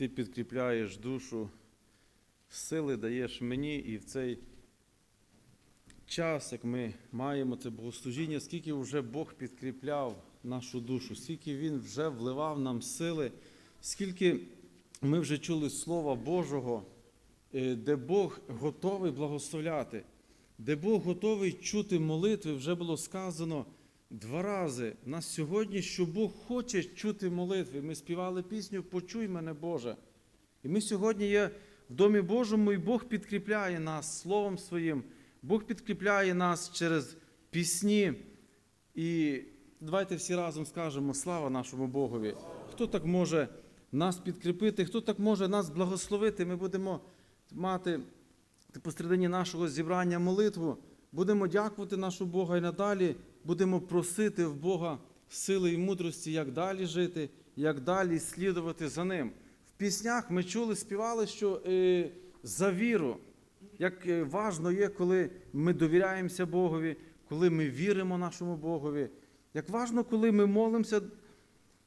ти підкріпляєш душу, сили даєш мені і в цей час, як ми маємо це богослужіння, скільки вже Бог підкріпляв нашу душу, скільки Він вже вливав нам сили, скільки ми вже чули Слова Божого, е, де Бог готовий благословляти, де Бог готовий чути молитви, вже було сказано два рази. Нас сьогодні, що Бог хоче чути молитви. Ми співали пісню Почуй мене, Боже. І ми сьогодні є в Домі Божому, і Бог підкріпляє нас Словом Своїм, Бог підкріпляє нас через пісні. І давайте всі разом скажемо слава нашому Богові. Хто так може нас підкріпити, хто так може нас благословити? Ми будемо мати посередині нашого зібрання молитву. Будемо дякувати нашому Бога і надалі будемо просити в Бога сили і мудрості, як далі жити, як далі слідувати за ним. В піснях ми чули, співали, що е, за віру, як е, важно є, коли ми довіряємося Богові, коли ми віримо нашому Богові. Як важно, коли ми молимося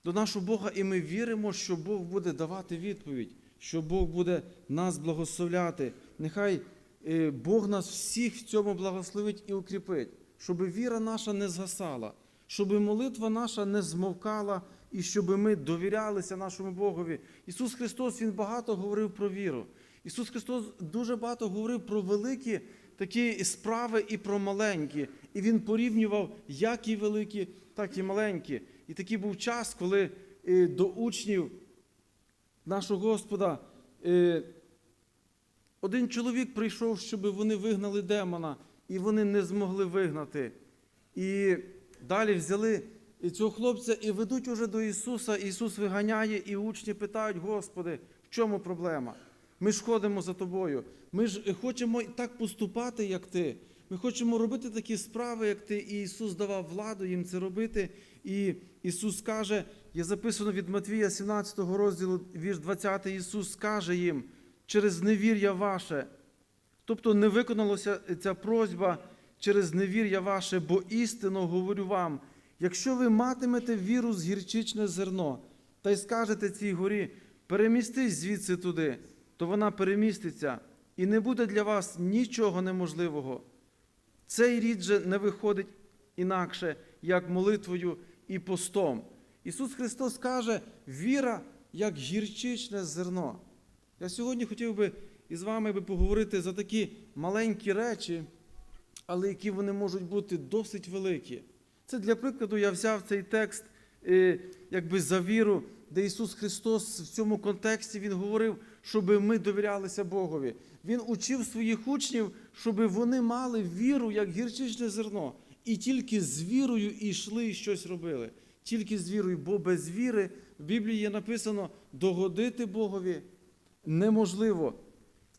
до нашого Бога, і ми віримо, що Бог буде давати відповідь, що Бог буде нас благословляти. Нехай е, Бог нас всіх в цьому благословить і укріпить, щоб віра наша не згасала, щоб молитва наша не змовкала, і щоб ми довірялися нашому Богові. Ісус Христос Він багато говорив про віру. Ісус Христос дуже багато говорив про великі такі справи і про маленькі. І Він порівнював як і великі, так і маленькі. І такий був час, коли е, до учнів нашого Господа е, один чоловік прийшов, щоб вони вигнали демона, і вони не змогли вигнати. І далі взяли цього хлопця і ведуть уже до Ісуса. Ісус виганяє, і учні питають, Господи, в чому проблема? Ми ж ходимо за тобою. Ми ж хочемо так поступати, як ти. Ми хочемо робити такі справи, як ти. І Ісус давав владу їм це робити. І Ісус каже, є записано від Матвія 17 розділу, вірш 20, Ісус каже їм, через невір'я ваше. Тобто не виконалася ця просьба через невір'я ваше, бо істинно говорю вам, якщо ви матимете віру з гірчичне зерно, та й скажете цій горі, перемістись звідси туди, то вона переміститься, і не буде для вас нічого неможливого. Цей рід же не виходить інакше, як молитвою і постом. Ісус Христос каже, віра як гірчичне зерно. Я сьогодні хотів би із вами би поговорити за такі маленькі речі, але які вони можуть бути досить великі. Це для прикладу я взяв цей текст е, якби за віру, де Ісус Христос в цьому контексті Він говорив, щоб ми довірялися Богові. Він учив своїх учнів, щоб вони мали віру як гірчичне зерно. І тільки з вірою йшли і щось робили. Тільки з вірою, бо без віри в Біблії є написано догодити Богові неможливо.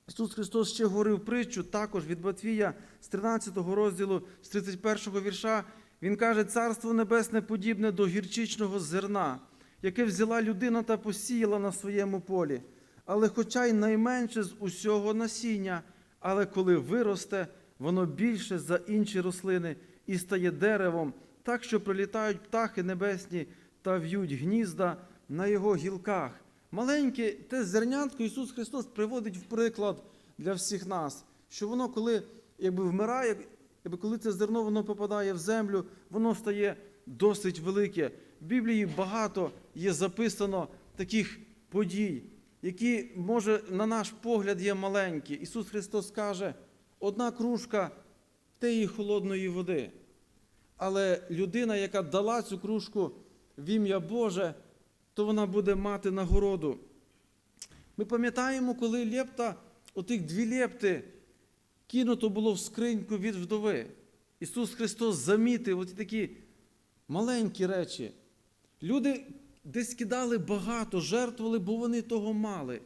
Ісус Христос ще говорив притчу також від Матвія з 13 розділу, з 31 вірша. Він каже, Царство Небесне подібне до гірчичного зерна, яке взяла людина та посіяла на своєму полі. Але хоча й найменше з усього насіння, але коли виросте, воно більше за інші рослини і стає деревом, так що прилітають птахи небесні та в'ють гнізда на його гілках. Маленьке те зернятко Ісус Христос приводить в приклад для всіх нас, що воно, коли якби вмирає, якби коли це зерно воно попадає в землю, воно стає досить велике. В Біблії багато є записано таких подій, які, може, на наш погляд, є маленькі. Ісус Христос каже, одна кружка теї холодної води. Але людина, яка дала цю кружку в ім'я Боже, то вона буде мати нагороду. Ми пам'ятаємо, коли лепта, отих дві лепти, кинуто було в скриньку від вдови. Ісус Христос замітив оті такі маленькі речі. Люди десь кидали багато, жертвували, бо вони того мали.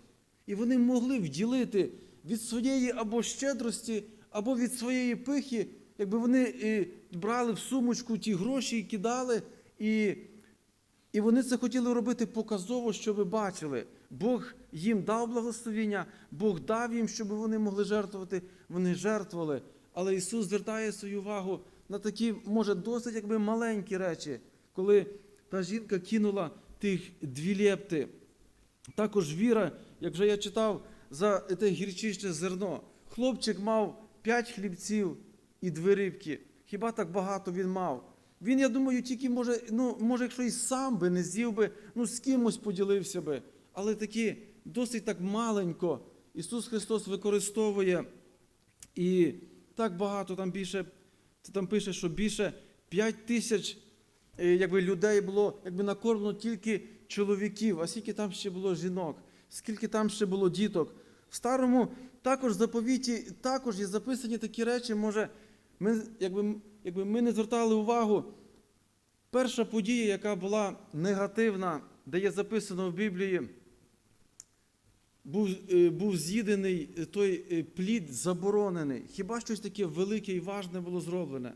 І вони могли вділити від своєї або щедрості, або від своєї пихи, якби вони і брали в сумочку ті гроші і кидали. І і вони це хотіли робити показово, щоб ви бачили. Бог їм дав благословіння, Бог дав їм, щоб вони могли жертвувати. Вони жертвували. Але Ісус звертає свою увагу на такі, може, досить якби маленькі речі, коли та жінка кинула тих дві лепти. також віра, як вже я читав, за те гірчичне зерно. Хлопчик мав п'ять хлібців і дві рибки. Хіба так багато він мав? Він, я думаю, тільки може, ну, може, якщо і сам би не з'їв би, ну з кимось поділився би. Але таки досить так маленько Ісус Христос використовує і так багато там більше, там пише, що більше 5 тисяч е, якби, людей було якби накормлено тільки чоловіків, а скільки там ще було жінок, скільки там ще було діток. В старому також заповіті також є записані такі речі, може, ми, якби, якби ми не звертали увагу. Перша подія, яка була негативна, де є записано в Біблії, був, е, був з'їдений е, той е, плід заборонений. Хіба щось таке велике і важне було зроблене?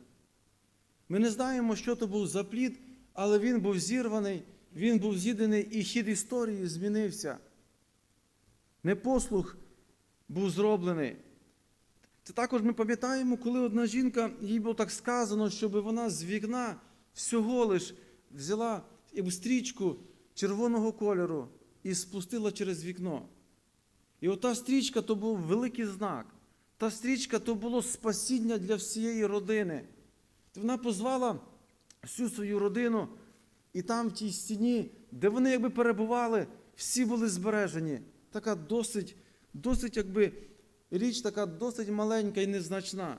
Ми не знаємо, що то був за плід, але він був зірваний, він був з'їдений, і хід історії змінився. Непослух був зроблений. Це також ми пам'ятаємо, коли одна жінка, їй було так сказано, щоб вона з вікна всього лиш взяла стрічку червоного кольору і спустила через вікно. І ота стрічка то був великий знак. Та стрічка то було спасіння для всієї родини. Вона позвала всю свою родину, і там в тій стіні, де вони якби перебували, всі були збережені. Така досить, досить якби річ така досить маленька і незначна.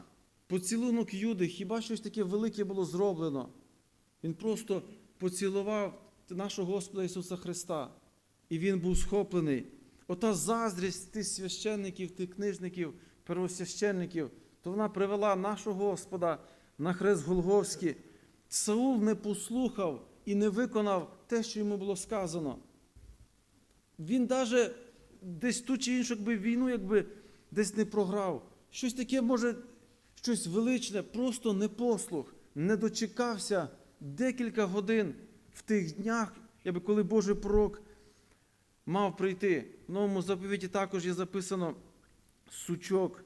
Поцілунок Юди, хіба щось таке велике було зроблено? Він просто поцілував нашого Господа Ісуса Христа, і Він був схоплений. Ота заздрість тих священників, тих книжників, первосвященників, то вона привела нашого Господа на хрест Голговський. Саул не послухав і не виконав те, що йому було сказано. Він навіть десь ту чи іншу якби, війну якби, десь не програв. Щось таке, може, щось величне, просто непослух, не дочекався декілька годин в тих днях, якби коли Божий пророк мав прийти. В новому заповіті також є записано сучок,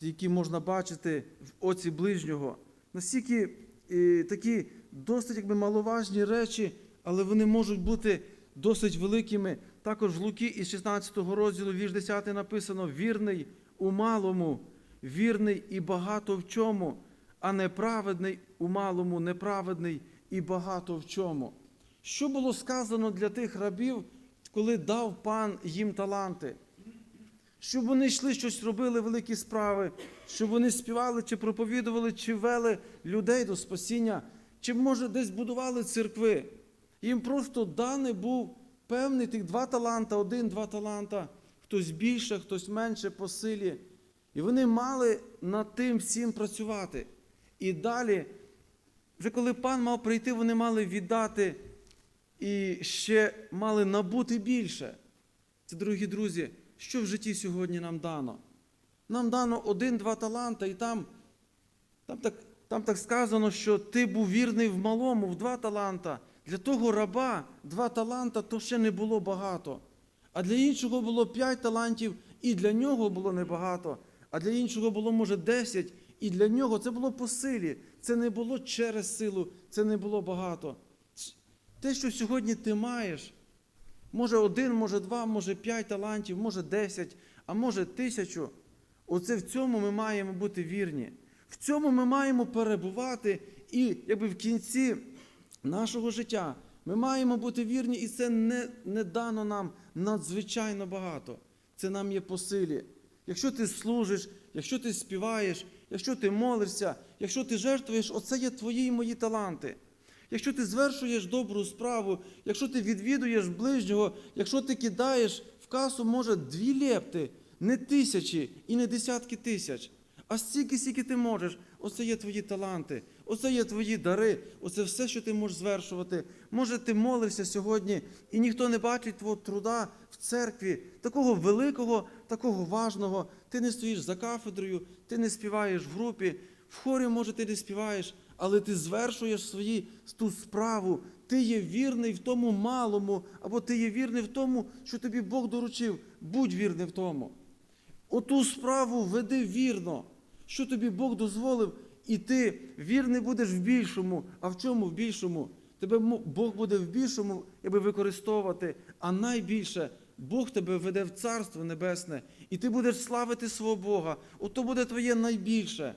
який можна бачити в оці ближнього. Настільки е, такі досить якби, маловажні речі, але вони можуть бути досить великими. Також в Луки із 16 розділу, вірш 10 написано: вірний у малому, вірний і багато в чому, а неправедний у малому, неправедний і багато в чому. Що було сказано для тих рабів, коли дав пан їм таланти? Щоб вони йшли щось робили, великі справи, щоб вони співали, чи проповідували, чи вели людей до спасіння, чи, може, десь будували церкви. Їм просто даний був певний тих два таланта, один-два таланта, хтось більше, хтось менше по силі. І вони мали над тим всім працювати. І далі, вже коли пан мав прийти, вони мали віддати і ще мали набути більше. Це, дорогі друзі, що в житті сьогодні нам дано? Нам дано один-два таланта, і там, там, так, там так сказано, що ти був вірний в малому, в два таланта. Для того раба два таланта то ще не було багато. А для іншого було п'ять талантів, і для нього було небагато. А для іншого було, може, десять, і для нього це було по силі. Це не було через силу, це не було багато. Те, що сьогодні ти маєш, може один, може два, може п'ять талантів, може десять, а може тисячу. Оце в цьому ми маємо бути вірні. В цьому ми маємо перебувати, і якби в кінці нашого життя ми маємо бути вірні, і це не, не дано нам надзвичайно багато. Це нам є по силі. Якщо ти служиш, якщо ти співаєш, якщо ти молишся, якщо ти жертвуєш, оце є твої і мої таланти. Якщо ти звершуєш добру справу, якщо ти відвідуєш ближнього, якщо ти кидаєш в касу, може, дві лепти, не тисячі і не десятки тисяч, а стільки, скільки ти можеш, оце є твої таланти, оце є твої дари, оце все, що ти можеш звершувати. Може, ти молишся сьогодні, і ніхто не бачить твого труда в церкві, такого великого, такого важного. Ти не стоїш за кафедрою, ти не співаєш в групі, в хорі, може, ти не співаєш, але ти звершуєш свої ту справу. Ти є вірний в тому малому, або ти є вірний в тому, що тобі Бог доручив. Будь вірний в тому. Оту справу веди вірно, що тобі Бог дозволив, і ти вірний будеш в більшому. А в чому в більшому? Тебе Бог буде в більшому якби використовувати, а найбільше Бог тебе веде в Царство Небесне, і ти будеш славити свого Бога. Ото буде твоє найбільше.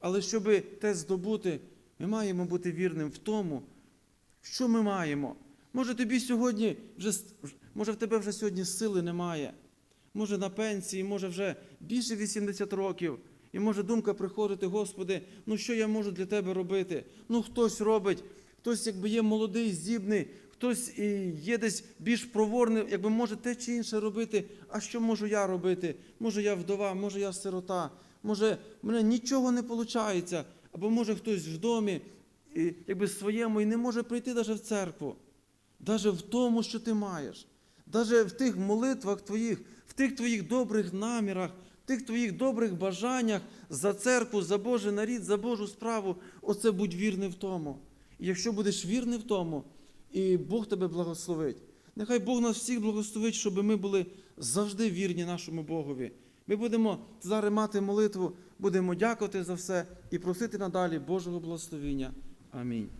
Але щоб те здобути, ми маємо бути вірним в тому, що ми маємо. Може, тобі сьогодні вже може в тебе вже сьогодні сили немає. Може на пенсії, може вже більше 80 років. І може думка приходити, Господи, ну що я можу для тебе робити? Ну хтось робить, хтось якби є молодий, здібний, хтось є десь більш проворний, якби може те чи інше робити. А що можу я робити? Може я вдова, може я сирота, може в мене нічого не виходить, або може хтось в домі, і, якби своєму, і не може прийти навіть в церкву. Даже в тому, що ти маєш, даже в тих молитвах твоїх, в тих твоїх добрих намірах, тих твоїх добрих бажаннях за церкву, за Божий нарід, за Божу справу, оце будь вірний в тому. І якщо будеш вірний в тому, і Бог тебе благословить. Нехай Бог нас всіх благословить, щоб ми були завжди вірні нашому Богові. Ми будемо зараз мати молитву, будемо дякувати за все і просити надалі Божого благословення. Амінь.